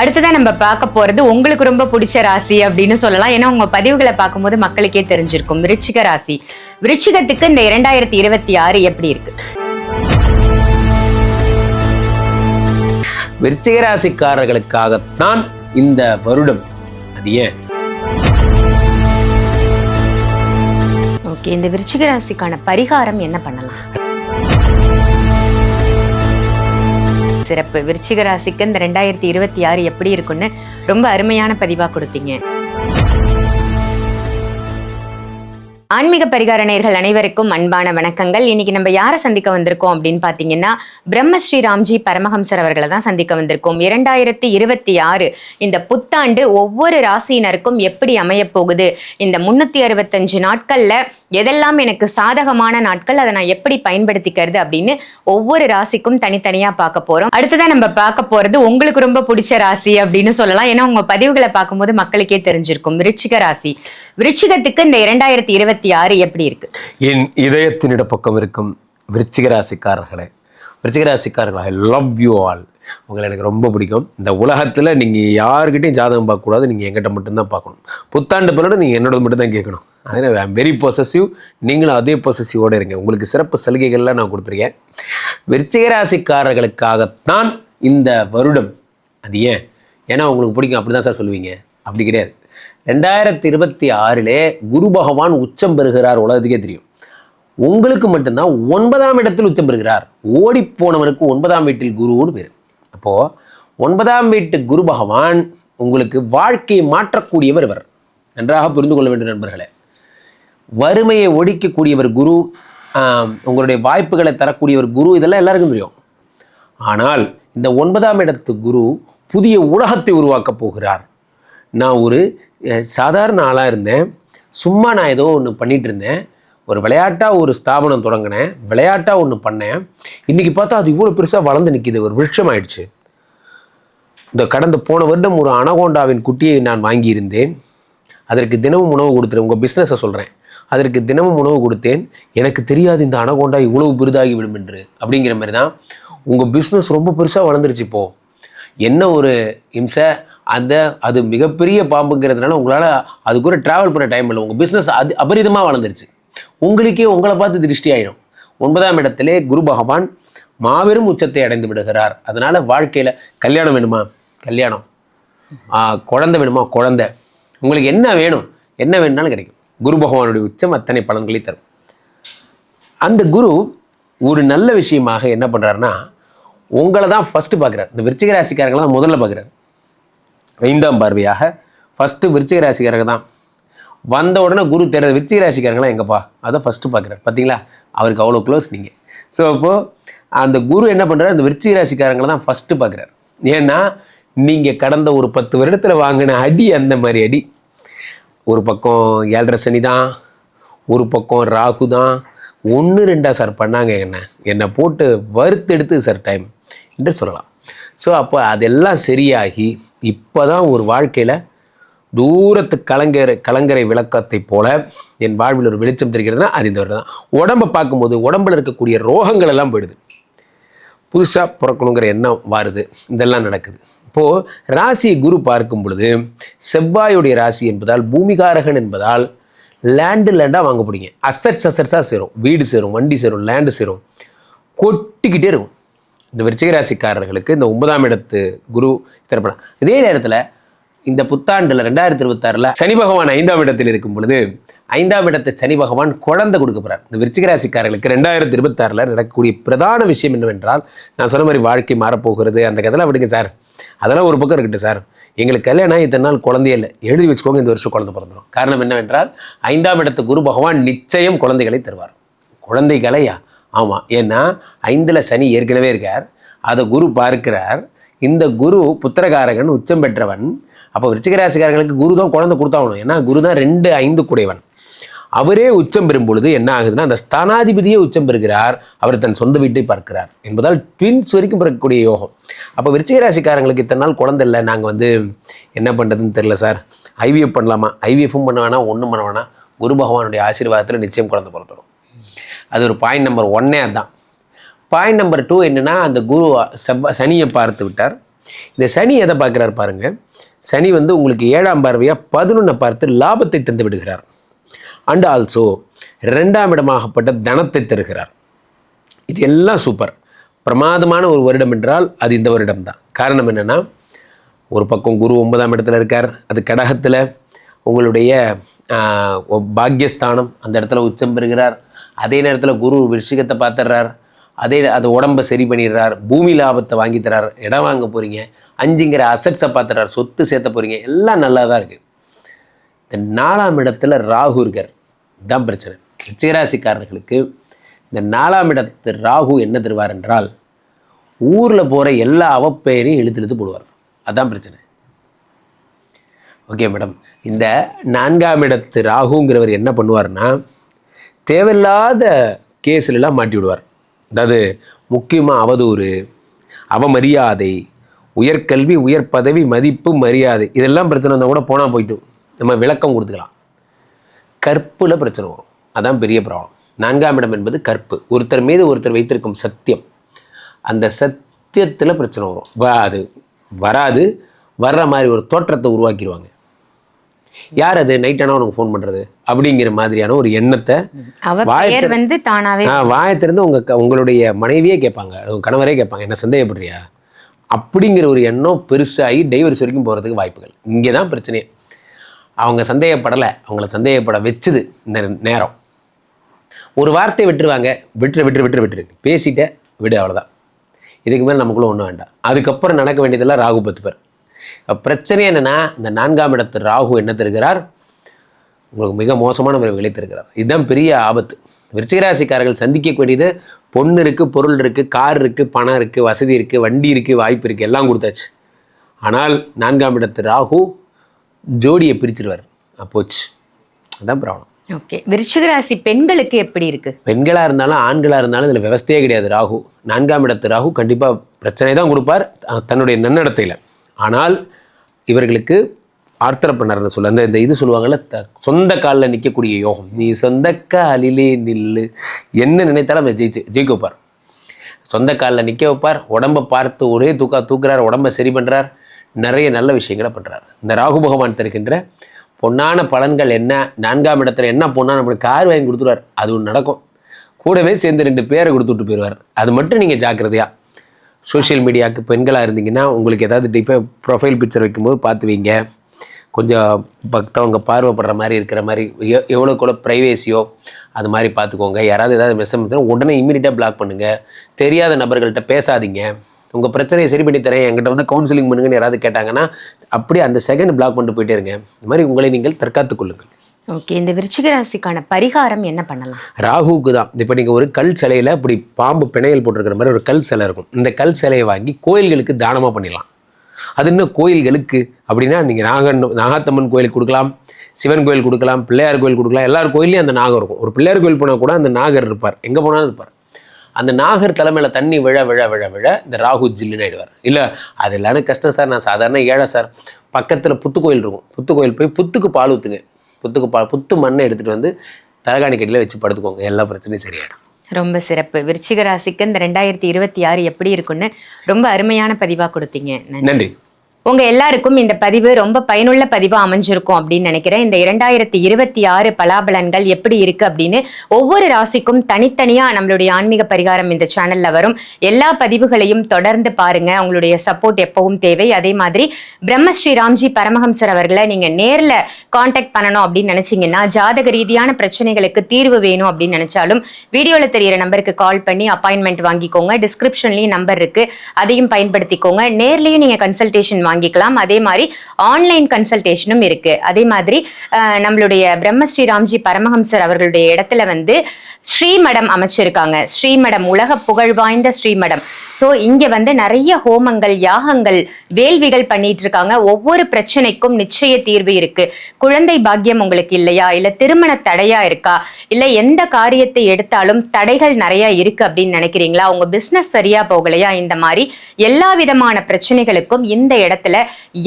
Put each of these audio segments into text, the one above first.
அடுத்ததான் நம்ம பார்க்க போறது உங்களுக்கு ரொம்ப பிடிச்ச ராசி அப்படின்னு சொல்லலாம். ஏன்னா உங்க பதிவுகளை பார்க்கும்போது மக்களுக்கே தெரிஞ்சிருக்கும். விருச்சிக ராசி. விருச்சிகத்துக்கு இந்த இரண்டாயிரத்தி இருபத்தி ஆறு எப்படி இருக்கு? விருச்சிக ராசிக்காரர்களுக்காகத்தான் இந்த வருடம். அது ஏன்? ஓகே இந்த விருச்சிக ராசிக்கான பரிகாரம் என்ன பண்ணலாம்? சிறப்பு. விருச்சிக ராசிக்கு இந்த ரெண்டாயிரத்தி இருபத்தி ஆறு எப்படி இருக்குன்னு ரொம்ப அருமையான பதிவா கொடுத்தீங்க. ஆன்மீக பரிகார அனைவருக்கும் அன்பான வணக்கங்கள். இன்னைக்கு நம்ம யாரை சந்திக்க வந்திருக்கோம் அப்படின்னு பார்த்தீங்கன்னா பிரம்மஸ்ரீ ராம்ஜி பரமஹம்சர் அவர்களை தான் சந்திக்க வந்திருக்கோம். இரண்டாயிரத்தி இருபத்தி ஆறு இந்த புத்தாண்டு ஒவ்வொரு ராசியினருக்கும் எப்படி அமையப் போகுது? இந்த முன்னூத்தி அறுபத்தஞ்சு நாட்கள்ல எதெல்லாம் எனக்கு சாதகமான நாட்கள் அதை நான் எப்படி பயன்படுத்திக்கிறது அப்படின்னு ஒவ்வொரு ராசிக்கும் தனித்தனியா பார்க்க போறோம். அடுத்ததான் நம்ம பார்க்க போறது உங்களுக்கு ரொம்ப பிடிச்ச ராசி அப்படின்னு சொல்லலாம். ஏன்னா உங்க பதிவுகளை பார்க்கும்போது மக்களுக்கே தெரிஞ்சிருக்கும். விருச்சிக ராசி. விருச்சிகத்துக்கு இந்த இரண்டாயிரத்தி இருபத்தி ஆறு எப்படி இருக்கு? என் இதயத்தின் இடப்பக்கம் இருக்கும் விருச்சிக ராசிக்காரர்களே. விருச்சிக ராசிக்காரர்களே ஐ லவ் யூ ஆல் உங்களை எனக்கு ரொம்ப பிடிக்கும். இந்த உலகத்தில் நீங்கள் யாருக்கிட்டையும் ஜாதகம் பார்க்கக்கூடாது நீங்கள் எங்கிட்ட மட்டும்தான் பார்க்கணும். புத்தாண்டு பலோட நீங்கள் என்னோட மட்டும்தான் கேட்கணும். அதனால் ஐ வெரி பொசசிவ் நீங்களும் அதே பொசசிவோடு இருங்க. உங்களுக்கு சிறப்பு சலுகைகள்லாம் நான் கொடுத்துருக்கேன். விருச்சிக ராசிக்காரர்களுக்காகத்தான் இந்த வருடம். அது ஏன்? ஏன்னா உங்களுக்கு பிடிக்கும். அப்படி தான் சார் சொல்லுவீங்க. அப்படி கிடையாது. ரெண்டாயிரத்தி இருபத்தி ஆறிலே குரு பகவான் உச்சம் பெறுகிறார். உலகத்துக்கே தெரியும். உங்களுக்கு மட்டும்தான் ஒன்பதாம் இடத்தில் உச்சம் பெறுகிறார். ஓடிப்போனவனுக்கு ஒன்பதாம் வீட்டில் குருன்னு பேர். அப்போது ஒன்பதாம் வீட்டு குரு பகவான் உங்களுக்கு வாழ்க்கையை மாற்றக்கூடியவர் இவர். நன்றாக புரிந்து கொள்ள வேண்டும் நண்பர்களே. வறுமையை ஒழிக்கக்கூடியவர் குரு உங்களுடைய வாய்ப்புகளை தரக்கூடியவர் குரு இதெல்லாம் எல்லாருக்கும் தெரியும். ஆனால் இந்த ஒன்பதாம் இடத்து குரு புதிய உலகத்தை உருவாக்கப் போகிறார். நான் ஒரு சாதாரண ஆளாக இருந்தேன். சும்மா நான் ஏதோ ஒன்று பண்ணிகிட்டு இருந்தேன். ஒரு விளையாட்டாக ஒரு ஸ்தாபனம் தொடங்கினேன் விளையாட்டாக ஒன்று பண்ணேன். இன்றைக்கி பார்த்தா அது இவ்வளோ பெருசாக வளர்ந்து நிற்கிது ஒரு விருட்சம் ஆயிடுச்சு இந்த கடந்த போன வருடம் ஒரு அனகோண்டாவின் குட்டியை நான் வாங்கியிருந்தேன். அதற்கு தினமும் உணவு கொடுத்துரு உங்கள் பிஸ்னஸை சொல்கிறேன் அதற்கு தினமும் உணவு கொடுத்தேன் எனக்கு தெரியாது இந்த அனகோண்டா இவ்வளவு பெரிதாகி விடும் என்று அப்படிங்கிற மாதிரி தான் உங்கள் பிஸ்னஸ் ரொம்ப பெருசாக வளர்ந்துருச்சு இப்போ. என்ன ஒரு இம்சை அந்த அது மிகப்பெரிய பாம்புங்கிறதுனால உங்களால் அது கூட ட்ராவல் பண்ண டைம் இல்லை. உங்கள் பிஸ்னஸ் அது அபரிதமாக வளர்ந்துருச்சு. உங்களுக்கே உங்களை பார்த்து திருஷ்டி ஆயிடும் ஒன்பதாம் இடத்திலே குரு பகவான் மாபெரும் உச்சத்தை அடைந்து விடுகிறார். அதனால் வாழ்க்கையில் கல்யாணம் வேணுமா? கல்யாணம். ஆ, குழந்தை வேணுமா? குழந்தை. உங்களுக்கு என்ன வேணும்? என்ன வேணும்னாலும் கிடைக்கும். குரு பகவானுடைய உச்சம் அத்தனை பலன்களை தரும். அந்த குரு ஒரு நல்ல விஷயமாக என்ன பண்ணுறாருன்னா உங்களை தான் ஃபஸ்ட்டு பார்க்குறாரு. இந்த விருச்சிக ராசிக்காரங்களை தான் முதல்ல பார்க்குறாரு. ஐந்தாம் பார்வையாக ஃபஸ்ட்டு விருச்சிக ராசிக்காரங்க தான். வந்த உடனே குரு தேடுற விருச்சிக ராசிக்காரங்களாம் எங்கப்பா? அதை ஃபஸ்ட்டு பார்க்குறாரு பார்த்தீங்களா? அவருக்கு அவ்வளோ க்ளோஸ் நீங்கள் ஸோ அப்போது அந்த குரு என்ன பண்ணுறாரு அந்த விருச்சிக ராசிக்காரங்களை தான் ஃபஸ்ட்டு பார்க்குறாரு. ஏன்னா நீங்கள் கடந்த ஒரு பத்து வருடத்தில் வாங்கின அடி அந்த மாதிரி அடி. ஒரு பக்கம் ஏழரை சனி தான் ஒரு பக்கம் ராகு தான். ஒன்று ரெண்டாக சார் பண்ணாங்க என்ன? என்னை போட்டு வறுத்தெடுத்து சார் டைம் என்று சொல்லலாம். ஸோ அப்போ அதெல்லாம் சரியாகி இப்போ தான் ஒரு வாழ்க்கையில் தூரத்து கலங்கரை கலங்கரை விளக்கத்தைப் போல என் வாழ்வில் ஒரு வெளிச்சம் தெரிகிறதுனா அது இந்த தான். உடம்பை பார்க்கும்போது உடம்புல இருக்கக்கூடிய ரோகங்கள் எல்லாம் போயிடுது. புதுசாக பிறக்கணுங்கிற எண்ணம் வருது. இதெல்லாம் நடக்குது. இப்போது ராசியை குரு பார்க்கும் பொழுது செவ்வாயுடைய ராசி என்பதால் பூமிகாரகன் என்பதால் லேண்டு லேண்டாக வாங்க போறீங்க. அசட்ஸ் அசட்ஸாக சேரும். வீடு சேரும் வண்டி சேரும் லேண்டு சேரும். கொட்டிக்கிட்டே இருக்கும். இந்த விருச்சிக ராசிக்காரர்களுக்கு இந்த ஒன்பதாம் இடத்து குரு திரைப்படம் இதே நேரத்தில் இந்த புத்தாண்டில் ரெண்டாயிரத்தி இருபத்தாறில் சனி பகவான் ஐந்தாம் இடத்தில் இருக்கும் பொழுது ஐந்தாம் இடத்து சனி பகவான் குழந்தை கொடுக்க போகிறார் இந்த விருச்சிக ராசிக்காரர்களுக்கு ரெண்டாயிரத்தி இருபத்தாறில் நடக்கக்கூடிய பிரதான விஷயம் என்னவென்றால் நான் சொன்ன மாதிரி வாழ்க்கை மாறப்போகிறது அந்த கதைலாம் விடுங்க சார். அதெல்லாம் ஒரு பக்கம் இருக்கட்டும் சார். எங்களுக்கு கல்யாணம் இத்தனை நாள் குழந்தையே இல்லை. எழுதி வச்சுக்கோங்க இந்த வருஷம் குழந்தை பிறந்துடும் காரணம் என்னவென்றால் ஐந்தாம் இடத்து குரு பகவான் நிச்சயம் குழந்தைகளை தருவார். குழந்தைகளையா? ஆமாம் ஏன்னா ஐந்தில் சனி ஏற்கனவே இருக்கார். அதை குரு பார்க்கிறார். இந்த குரு புத்திரகாரகன் உச்சம் பெற்றவன். அப்போ விருச்சிகராசிக்காரர்களுக்கு குரு தான் குழந்தை கொடுத்தாகணும். ஏன்னா குரு தான் ரெண்டு ஐந்து குடையவன். அவரே உச்சம் பெறும் பொழுது என்ன ஆகுதுன்னா அந்த ஸ்தானாதிபதியே உச்சம் பெறுகிறார். அவர் தன் சொந்த வீட்டை பார்க்கிறார். என்பதால் ட்வின்ஸ் வரைக்கும் பிறக்கக்கூடிய யோகம். அப்போ விருச்சிகராசிக்காரங்களுக்கு இத்தனை நாள் குழந்தை இல்லை. நாங்கள் வந்து என்ன பண்ணுறதுன்னு தெரில சார். ஐவிஎஃப் பண்ணலாமா? ஐவிஎஃப்பும் பண்ண வேணாம் ஒன்றும் பண்ண வேணாம் குரு பகவானுடைய ஆசீர்வாதத்தில் நிச்சயம் குழந்தை பிறந்துடும் அது ஒரு பாயிண்ட் நம்பர் ஒன்னே அதுதான் பாயிண்ட் நம்பர் டூ என்னென்னா அந்த குரு செவ்வா சனியை பார்த்து விட்டார். இந்த சனி எதை பார்க்குறாரு பாருங்க. சனி வந்து உங்களுக்கு ஏழாம் பார்வையாக பதினொன்றை பார்த்து லாபத்தை தந்து விடுகிறார். அண்ட் ஆல்சோ ரெண்டாம் இடமாகப்பட்ட தனத்தை தருகிறார். இது எல்லாம் சூப்பர் பிரமாதமான ஒரு வருடம் என்றால் அது இந்த வருடம் தான் காரணம் என்னென்னா ஒரு பக்கம் குரு ஒன்பதாம் இடத்துல இருக்கார். அது கடகத்தில் உங்களுடைய பாக்யஸ்தானம் அந்த இடத்துல உச்சம் பெறுகிறார். அதே நேரத்தில் குரு விருஷிகத்தை பார்த்துடுறார். அதே அது உடம்பை சரி பண்ணிடுறார் பூமி லாபத்தை வாங்கி தரார் இடம் வாங்க போகிறீங்க அஞ்சுங்கிற அசட்ஸை பார்த்துறார் சொத்து சேர்த்த போகிறீங்க எல்லாம் நல்லா தான் இருக்குது இந்த நாலாம் இடத்துல ராகு இருக்கார் தான் பிரச்சனை. ரிச்சிகராசிக்காரர்களுக்கு இந்த நாலாம் இடத்து ராகு என்ன தருவார் என்றால் ஊரில் போகிற எல்லா அவப்பெயரையும் இழுத்து இழுத்து போடுவார். அதான் பிரச்சனை. Okay madam. இந்த நான்காம் இடத்து ராகுங்கிறவர் என்ன பண்ணுவார்னா தேவையில்லாத கேஸ்லலாம் மாட்டி விடுவார். அதாவது முக்கியமாக அவதூறு அவமரியாதை உயர்கல்வி உயர் பதவி மதிப்பு மரியாதை இதெல்லாம் பிரச்சனை இருந்தால் கூட போனால் போயிட்டு நம்ம விளக்கம் கொடுத்துக்கலாம். கற்பில் பிரச்சனை வரும். அதான் பெரிய ப்ராப்ளம் நான்காம் இடம் என்பது கற்பு. ஒருத்தர் மீது ஒருத்தர் வைத்திருக்கும் சத்தியம். அந்த சத்தியத்தில் பிரச்சனை வரும். வராது. அது வராது. வர்ற மாதிரி ஒரு தோற்றத்தை உருவாக்கிடுவாங்க. யார் அது? நைட் ஆனால் உனக்கு ஃபோன் பண்ணுறது அப்படிங்கிற மாதிரியான ஒரு எண்ணத்தை அவ வாயை பெயர் வந்து தானாவே உங்கள் உங்களுடைய மனைவியே கேட்பாங்க. உங்கள் கணவரே கேட்பாங்க. என்ன சந்தேகப்படுறியா? அப்படிங்கிற ஒரு எண்ணம் பெருசாகி டைவர்ஸ் வரைக்கும் போகிறதுக்கு வாய்ப்புகள். இங்கே தான் பிரச்சனையே. அவங்க சந்தேகப்படலை. அவங்கள சந்தேகப்பட வச்சுது இந்த நேரம். ஒரு வார்த்தையை விட்டுருவாங்க. விட்டுரு விட்டுரு விட்டுரு விட்டுரு. பேசிட்ட விடு அவ்வளோதான் இதுக்கு மேலே நமக்குள்ள ஒன்றும் வேண்டாம். அதுக்கப்புறம் நடக்க வேண்டியதெல்லாம் ராகு பத்து பேர். அப்ப பிரச்சனை என்னென்னா இந்த நான்காம் இடத்து ராகு என்ன தருகிறார்? உங்களுக்கு மிக மோசமான விளைவுகளை தருகிறார். இதுதான் பெரிய ஆபத்து. விருச்சிகராசிக்காரர்கள் சந்திக்க வேண்டியது பொண்ணு இருக்குது பொருள் இருக்குது கார் இருக்குது பணம் இருக்குது வசதி இருக்குது வண்டி இருக்குது வாய்ப்பு இருக்குது எல்லாம் கொடுத்தாச்சு. ஆனால் நான்காம் இடத்து ராகு ஜோடியை பிரிச்சிருவார். அப்போச்சு அதான் ப்ராப்ளம் ஓகே விருச்சிக ராசி பெண்களுக்கு எப்படி இருக்கு? பெண்களாக இருந்தாலும் ஆண்களாக இருந்தாலும் இதில் விவஸ்தையே கிடையாது ராகு. நான்காம் இடத்து ராகு கண்டிப்பாக பிரச்சனை தான் கொடுப்பார். தன்னுடைய நன்னடத்தையில். ஆனால் இவர்களுக்கு ஆர்த்தரப்பனர்னு சொல்ல அந்த இந்த இது சொல்லுவாங்கள்ல த- சொந்த காலில் நிற்கக்கூடிய யோகம். நீ சொந்த காலிலே நில்லு. என்ன நினைத்தாலும் அவர் ஜெயிச்சு ஜெயிக்க வைப்பார். சொந்த காலில் நிற்க வைப்பார். உடம்பை பார்த்து ஒரே தூக்கா தூக்குறார் உடம்பை சரி பண்ணுறார் நிறைய நல்ல விஷயங்களை பண்ணுறார் இந்த ராகு பகவான் தருகின்ற பொன்னான பலன்கள் என்ன? நான்காம் இடத்துல என்ன பொண்ணா நம்மளுக்கு கார் வாங்கி கொடுத்துருவார். அது ஒன்று நடக்கும். கூடவே சேர்ந்து ரெண்டு பேரை கொடுத்துட்டு போயிடுவார். அது மட்டும் நீங்கள் ஜாக்கிரதையாக சோஷியல் மீடியாவுக்கு பெண்களாக இருந்தீங்கன்னா உங்களுக்கு ஏதாவது டிஃபை ப்ரொஃபைல் பிக்சர் வைக்கும்போது பார்த்து வைங்க கொஞ்சம் பக்தவங்க பார்வைப்படுற மாதிரி இருக்கிற மாதிரி எ- எவ்வளோக்கு எவ்வளோ ப்ரைவேசியோ அது மாதிரி பார்த்துக்கோங்க. யாராவது ஏதாவது மெசேஜ் உடனே இமீடியட்டாக பிளாக் பண்ணுங்கள் தெரியாத நபர்கள்ட்ட பேசாதீங்க. உங்கள் பிரச்சனையை சரி பண்ணி தரேன். என்கிட்ட வந்து கவுன்சிலிங் பண்ணுங்கன்னு யாராவது கேட்டாங்கன்னா அப்படியே அந்த செகண்ட் பிளாக் பண்ணிட்டு போயிட்டே இருங்க. இந்த மாதிரி உங்களை நீங்கள் தற்காத்துக் கொள்ளுங்கள். ஓகே இந்த விருச்சிக ராசிக்கான பரிகாரம் என்ன பண்ணலாம்? ராகுவுக்கு தான் இப்போ நீங்கள் ஒரு கல் சிலையில் இப்படி பாம்பு பிணையல் போட்டிருக்கிற மாதிரி ஒரு கல் சிலை இருக்கும். இந்த கல் சிலையை வாங்கி கோயில்களுக்கு தானமாக பண்ணிடலாம். அது இன்னும் கோயில்களுக்கு? அப்படின்னா நீங்கள் நாகன் நாகாத்தம்மன் கோயிலுக்கு கொடுக்கலாம் சிவன் கோயில் கொடுக்கலாம் பிள்ளையார் கோயில் கொடுக்கலாம். எல்லார் கோயிலையும் அந்த நாகம் இருக்கும். ஒரு பிள்ளையார் கோயில் போனால் கூட அந்த நாகர் இருப்பார். எங்கே போனாலும் இருப்பார். அந்த நாகர் தலைமையில் தண்ணி விழ விழ விழ விழ இந்த ராகு ஜில்லுன்னு ஆயிடுவார். இல்லை அது எல்லாரும் கஷ்டம் சார். நான் சாதாரண ஏழை சார். பக்கத்தில் புத்து கோயில் இருக்கும். புத்து கோயில் போய் புத்துக்கு பால் ஊற்றுங்க புத்துக்கு பால் புத்து மண்ணை எடுத்துகிட்டு வந்து தலகாணி கட்டியில் வச்சு படுத்துக்கோங்க. எல்லா பிரச்சனையும் சரியாயிடும். ரொம்ப சிறப்பு. விருச்சிக ராசிக்கு இந்த ரெண்டாயிரத்தி இருபத்தி ஆறு எப்படி இருக்குன்னு ரொம்ப அருமையான பதிவா கொடுத்தீங்க. நன்றி. உங்க எல்லாருக்கும் இந்த பதிவு ரொம்ப பயனுள்ள பதிவா அமைஞ்சிருக்கும் அப்படின்னு நினைக்கிறேன். இந்த இரண்டாயிரத்தி இருபத்தி ஆறு பலாபலன்கள் எப்படி இருக்கு அப்படின்னு ஒவ்வொரு ராசிக்கும் தனித்தனியா நம்மளுடைய ஆன்மீக பரிகாரம் இந்த சேனல்ல வரும். எல்லா பதிவுகளையும் தொடர்ந்து பாருங்க. உங்களுடைய சப்போர்ட் எப்பவும் தேவை. அதே மாதிரி பிரம்மஸ்ரீ ராம்ஜி பரமஹம்சர் அவர்களை நீங்க நேர்ல காண்டாக்ட் பண்ணணும் அப்படின்னு நினைச்சீங்கன்னா ஜாதக ரீதியான பிரச்சனைகளுக்கு தீர்வு வேணும் அப்படின்னு நினைச்சாலும் வீடியோல தெரியிற நம்பருக்கு கால் பண்ணி அப்பாயின்மெண்ட் வாங்கிக்கோங்க. டிஸ்கிரிப்ஷன்லயும் நம்பர் இருக்கு. அதையும் பயன்படுத்திக்கோங்க. நேர்லயும் நீங்க கன்சல்டேஷன் வாங்கி வாங்கிக்கலாம். அதே மாதிரி ஆன்லைன் கன்சல்டேஷனும் இருக்கு. அதே மாதிரி நம்மளுடைய பிரம்மஸ்ரீ ராம்ஜி பரமஹம்சர் அவர்களுடைய இடத்துல வந்து ஸ்ரீமடம் அமைச்சிருக்காங்க. ஸ்ரீமடம் உலக புகழ் வாய்ந்த ஸ்ரீமடம். ஸோ இங்க வந்து நிறைய ஹோமங்கள் யாகங்கள் வேள்விகள் பண்ணிட்டு இருக்காங்க ஒவ்வொரு பிரச்சனைக்கும் நிச்சய தீர்வு இருக்கு. குழந்தை பாக்கியம் உங்களுக்கு இல்லையா? இல்ல திருமண தடையா இருக்கா? இல்ல எந்த காரியத்தை எடுத்தாலும் தடைகள் நிறைய இருக்கு அப்படின்னு நினைக்கிறீங்களா? உங்க பிசினஸ் சரியா போகலையா? இந்த மாதிரி எல்லா விதமான பிரச்சனைகளுக்கும் இந்த இடத்துல இடத்துல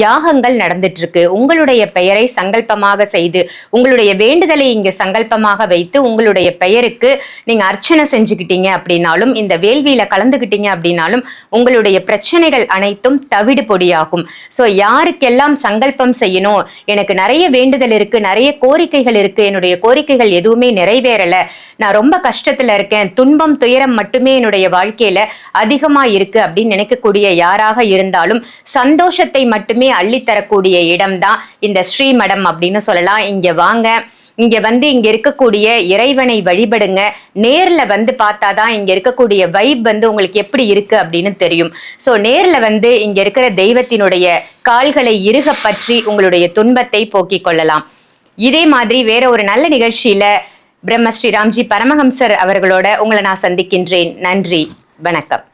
யாகங்கள் நடந்துட்டு இருக்கு உங்களுடைய பெயரை சங்கல்பமாக செய்து உங்களுடைய வேண்டுதலை இங்க சங்கல்பமாக வைத்து உங்களுடைய பெயருக்கு நீங்க அர்ச்சனை செஞ்சுக்கிட்டீங்க அப்படின்னாலும் இந்த வேள்வியில கலந்துக்கிட்டீங்க அப்படின்னாலும் உங்களுடைய பிரச்சனைகள் அனைத்தும் தவிடு பொடியாகும். ஸோ யாருக்கெல்லாம் சங்கல்பம் செய்யணும்? எனக்கு நிறைய வேண்டுதல் இருக்கு நிறைய கோரிக்கைகள் இருக்கு என்னுடைய கோரிக்கைகள் எதுவுமே நிறைவேறல. நான் ரொம்ப கஷ்டத்துல இருக்கேன் துன்பம் துயரம் மட்டுமே என்னுடைய வாழ்க்கையில அதிகமா இருக்கு அப்படின்னு நினைக்கக்கூடிய யாராக இருந்தாலும் சந்தோஷத்தை மட்டுமே அள்ளித்தரக்கூடிய இடம்தான் இந்த ஸ்ரீமடம் அப்படின்னு சொல்லலாம். இங்க வாங்க. இங்க வந்து இங்க இருக்கக்கூடிய இறைவனை வழிபடுங்க. நேர்ல வந்து பார்த்தாதான் இங்க இருக்கக்கூடிய வைப் வந்து உங்களுக்கு எப்படி இருக்கு அப்படின்னு தெரியும். சோ நேர்ல வந்து இங்க இருக்கிற தெய்வத்தினுடைய கால்களை இறுக பற்றி உங்களுடைய துன்பத்தை போக்கிக் கொள்ளலாம். இதே மாதிரி வேற ஒரு நல்ல நிகழ்ச்சியில பிரம்ம ஸ்ரீ ராம்ஜி பரமஹம்சர் அவர்களோட உங்களை நான் சந்திக்கின்றேன். நன்றி. வணக்கம்.